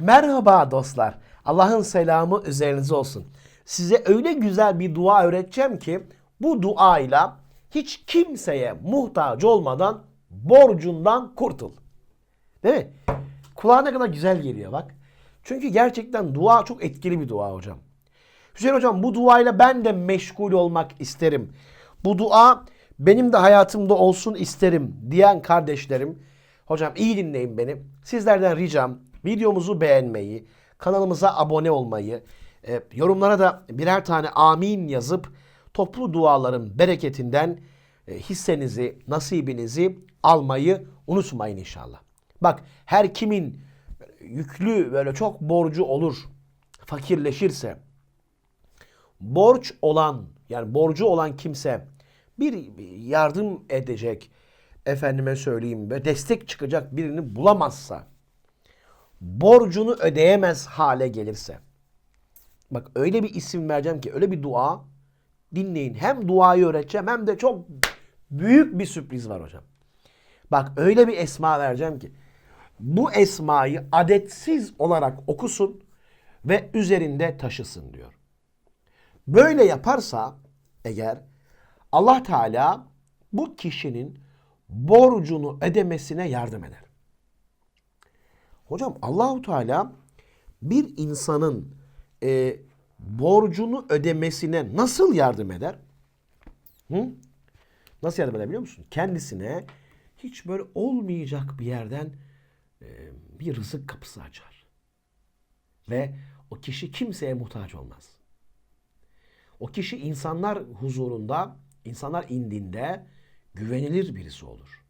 Merhaba dostlar. Allah'ın selamı üzerinize olsun. Size öyle güzel bir dua öğreteceğim ki bu duayla hiç kimseye muhtaç olmadan borcundan kurtul. Değil mi? Kulağa ne kadar güzel geliyor bak. Çünkü gerçekten dua çok etkili bir dua hocam. Hüseyin hocam bu duayla ben de meşgul olmak isterim. Bu dua benim de hayatımda olsun isterim diyen kardeşlerim. Hocam iyi dinleyin beni. Sizlerden ricam videomuzu beğenmeyi, kanalımıza abone olmayı, e, yorumlara da birer tane amin yazıp toplu duaların bereketinden e, hissenizi, nasibinizi almayı unutmayın inşallah. Bak her kimin yüklü böyle çok borcu olur, fakirleşirse, borç olan yani borcu olan kimse bir yardım edecek efendime söyleyeyim ve destek çıkacak birini bulamazsa borcunu ödeyemez hale gelirse bak öyle bir isim vereceğim ki öyle bir dua dinleyin hem duayı öğreteceğim hem de çok büyük bir sürpriz var hocam. Bak öyle bir esma vereceğim ki bu esmayı adetsiz olarak okusun ve üzerinde taşısın diyor. Böyle yaparsa eğer Allah Teala bu kişinin borcunu ödemesine yardım eder. Hocam Allahu Teala bir insanın e, borcunu ödemesine nasıl yardım eder? Hı? Nasıl yardım eder biliyor musun? Kendisine hiç böyle olmayacak bir yerden e, bir rızık kapısı açar. Ve o kişi kimseye muhtaç olmaz. O kişi insanlar huzurunda, insanlar indinde güvenilir birisi olur.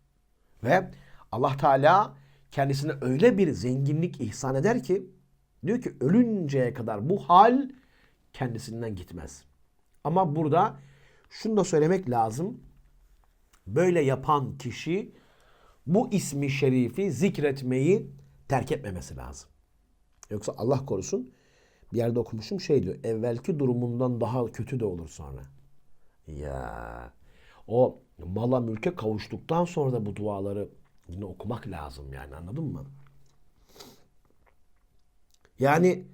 Ve Allah Teala kendisine öyle bir zenginlik ihsan eder ki diyor ki ölünceye kadar bu hal kendisinden gitmez. Ama burada şunu da söylemek lazım. Böyle yapan kişi bu ismi şerifi zikretmeyi terk etmemesi lazım. Yoksa Allah korusun bir yerde okumuşum şey diyor. Evvelki durumundan daha kötü de olur sonra. Ya o mala mülke kavuştuktan sonra da bu duaları yine okumak lazım yani anladın mı? Yani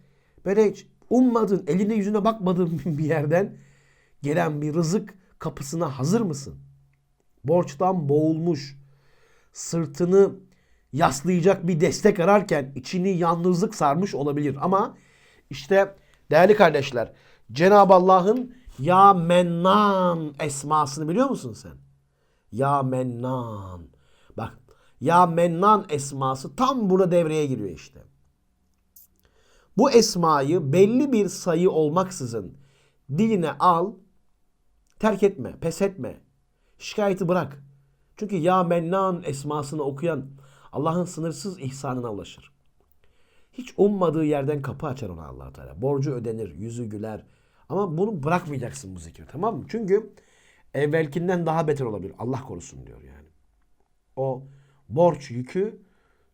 böyle hiç ummadın, eline yüzüne bakmadığın bir yerden gelen bir rızık kapısına hazır mısın? Borçtan boğulmuş, sırtını yaslayacak bir destek ararken içini yalnızlık sarmış olabilir. Ama işte değerli kardeşler Cenab-ı Allah'ın Ya Mennan esmasını biliyor musun sen? Ya Mennan. Ya Mennan esması tam burada devreye giriyor işte. Bu esmayı belli bir sayı olmaksızın diline al, terk etme, pes etme. Şikayeti bırak. Çünkü Ya Mennan esmasını okuyan Allah'ın sınırsız ihsanına ulaşır. Hiç ummadığı yerden kapı açar ona allah Teala. Borcu ödenir, yüzü güler. Ama bunu bırakmayacaksın bu zikri tamam mı? Çünkü evvelkinden daha beter olabilir. Allah korusun diyor yani. O borç yükü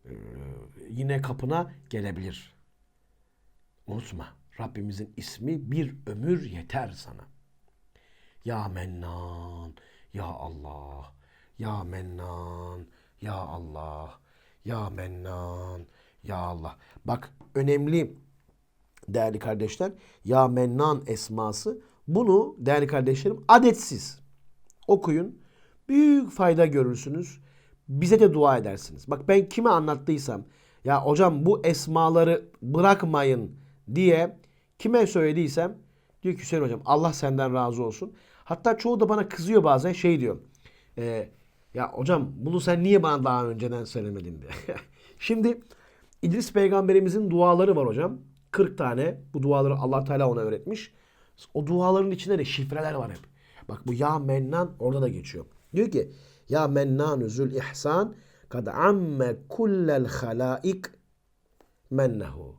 e, yine kapına gelebilir. Unutma. Rabbimizin ismi bir ömür yeter sana. Ya Mennan, Ya Allah, Ya Mennan, Ya Allah, Ya Mennan, Ya Allah. Bak önemli değerli kardeşler. Ya Mennan esması. Bunu değerli kardeşlerim adetsiz okuyun. Büyük fayda görürsünüz. Bize de dua edersiniz. Bak ben kime anlattıysam ya hocam bu esmaları bırakmayın diye kime söylediysem diyor ki Hüseyin hocam Allah senden razı olsun. Hatta çoğu da bana kızıyor bazen şey diyor. E, ya hocam bunu sen niye bana daha önceden söylemedin diye. Şimdi İdris peygamberimizin duaları var hocam. 40 tane bu duaları Allah Teala ona öğretmiş. O duaların içinde de şifreler var hep. Bak bu ya mennan orada da geçiyor. Diyor ki ya mennan zül ihsan kad amme kullel halaik mennehu.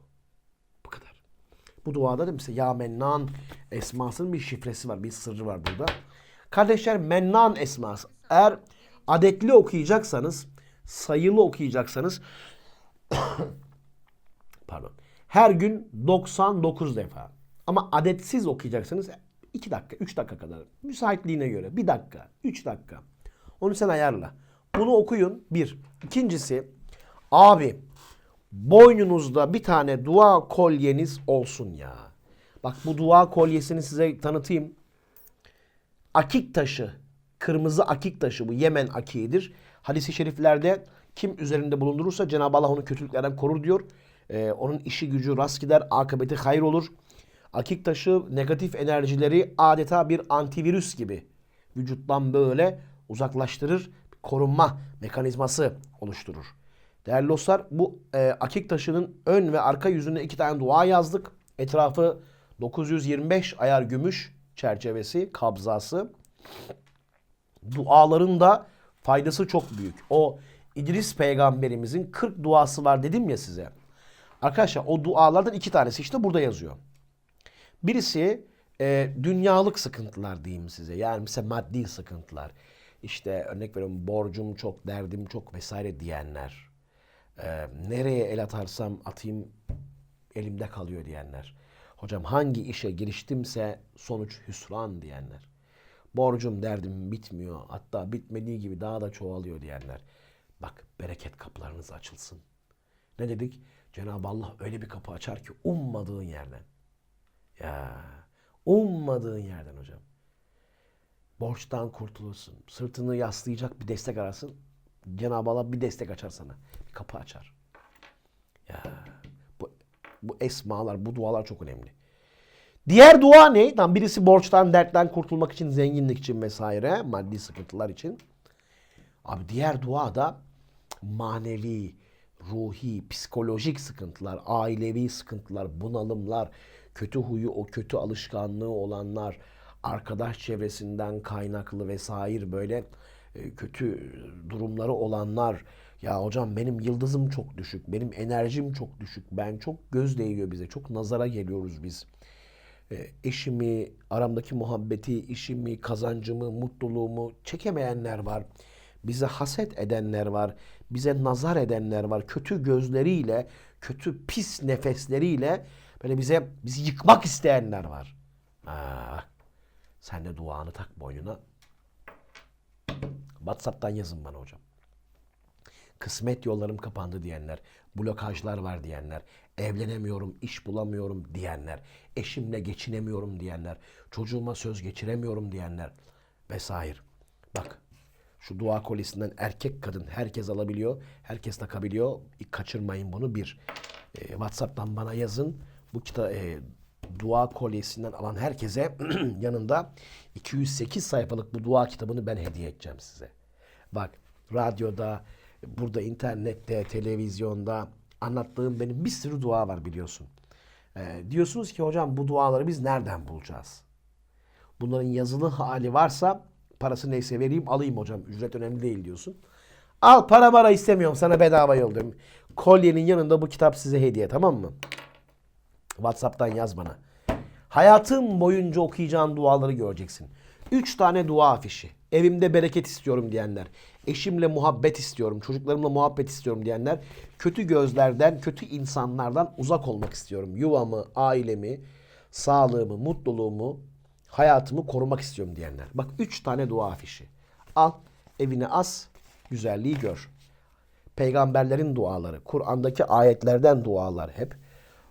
Bu kadar. Bu duada da mesela ya mennan esmasının bir şifresi var. Bir sırrı var burada. Kardeşler mennan esması. Eğer adetli okuyacaksanız, sayılı okuyacaksanız pardon. Her gün 99 defa. Ama adetsiz okuyacaksanız 2 dakika, 3 dakika kadar. Müsaitliğine göre 1 dakika, 3 dakika. Onu sen ayarla. Bunu okuyun. Bir. İkincisi abi boynunuzda bir tane dua kolyeniz olsun ya. Bak bu dua kolyesini size tanıtayım. Akik taşı, kırmızı akik taşı bu Yemen akiğidir. Hadis-i şeriflerde kim üzerinde bulundurursa Cenab-ı Allah onu kötülüklerden korur diyor. Ee, onun işi gücü rast gider, akıbeti hayır olur. Akik taşı negatif enerjileri adeta bir antivirüs gibi vücuttan böyle uzaklaştırır, korunma mekanizması oluşturur. Değerli dostlar bu e, akik taşının ön ve arka yüzünde iki tane dua yazdık. Etrafı 925 ayar gümüş çerçevesi, kabzası. Duaların da faydası çok büyük. O İdris peygamberimizin 40 duası var dedim ya size. Arkadaşlar o dualardan iki tanesi işte burada yazıyor. Birisi e, dünyalık sıkıntılar diyeyim size. Yani mesela maddi sıkıntılar. İşte örnek veriyorum borcum çok, derdim çok vesaire diyenler. E, nereye el atarsam atayım elimde kalıyor diyenler. Hocam hangi işe giriştimse sonuç hüsran diyenler. Borcum derdim bitmiyor. Hatta bitmediği gibi daha da çoğalıyor diyenler. Bak bereket kapılarınız açılsın. Ne dedik? Cenab-ı Allah öyle bir kapı açar ki ummadığın yerden. Ya ummadığın yerden hocam. Borçtan kurtulursun. Sırtını yaslayacak bir destek ararsın. Cenab-ı Allah bir destek açar sana. Bir kapı açar. Ya bu, bu esmalar, bu dualar çok önemli. Diğer dua ne? Tam birisi borçtan, dertten kurtulmak için, zenginlik için vesaire, maddi sıkıntılar için. Abi diğer dua da manevi, ruhi, psikolojik sıkıntılar, ailevi sıkıntılar, bunalımlar, kötü huyu, o kötü alışkanlığı olanlar, arkadaş çevresinden kaynaklı vesaire böyle e, kötü durumları olanlar. Ya hocam benim yıldızım çok düşük, benim enerjim çok düşük, ben çok göz değiyor bize, çok nazara geliyoruz biz. E, eşimi, aramdaki muhabbeti, işimi, kazancımı, mutluluğumu çekemeyenler var. Bize haset edenler var. Bize nazar edenler var. Kötü gözleriyle, kötü pis nefesleriyle böyle bize bizi yıkmak isteyenler var. Aa, sen de duanı tak boynuna. WhatsApp'tan yazın bana hocam. Kısmet yollarım kapandı diyenler, blokajlar var diyenler, evlenemiyorum, iş bulamıyorum diyenler, eşimle geçinemiyorum diyenler, çocuğuma söz geçiremiyorum diyenler vesaire. Bak şu dua kolyesinden erkek kadın herkes alabiliyor, herkes takabiliyor. Kaçırmayın bunu bir. E, WhatsApp'tan bana yazın. Bu kita e, dua kolyesinden alan herkese yanında 208 sayfalık bu dua kitabını ben hediye edeceğim size. Bak radyoda, burada internette, televizyonda anlattığım benim bir sürü dua var biliyorsun. Ee, diyorsunuz ki hocam bu duaları biz nereden bulacağız? Bunların yazılı hali varsa parası neyse vereyim alayım hocam. Ücret önemli değil diyorsun. Al para para istemiyorum sana bedava yolluyorum. Kolyenin yanında bu kitap size hediye tamam mı? WhatsApp'tan yaz bana. Hayatım boyunca okuyacağın duaları göreceksin. Üç tane dua afişi. Evimde bereket istiyorum diyenler. Eşimle muhabbet istiyorum. Çocuklarımla muhabbet istiyorum diyenler. Kötü gözlerden, kötü insanlardan uzak olmak istiyorum. Yuvamı, ailemi, sağlığımı, mutluluğumu, hayatımı korumak istiyorum diyenler. Bak üç tane dua afişi. Al, evine as, güzelliği gör. Peygamberlerin duaları, Kur'an'daki ayetlerden dualar hep.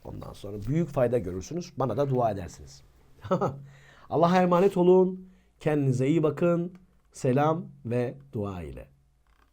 Ondan sonra büyük fayda görürsünüz. Bana da dua edersiniz. Allah'a emanet olun. Kendinize iyi bakın. Selam ve dua ile.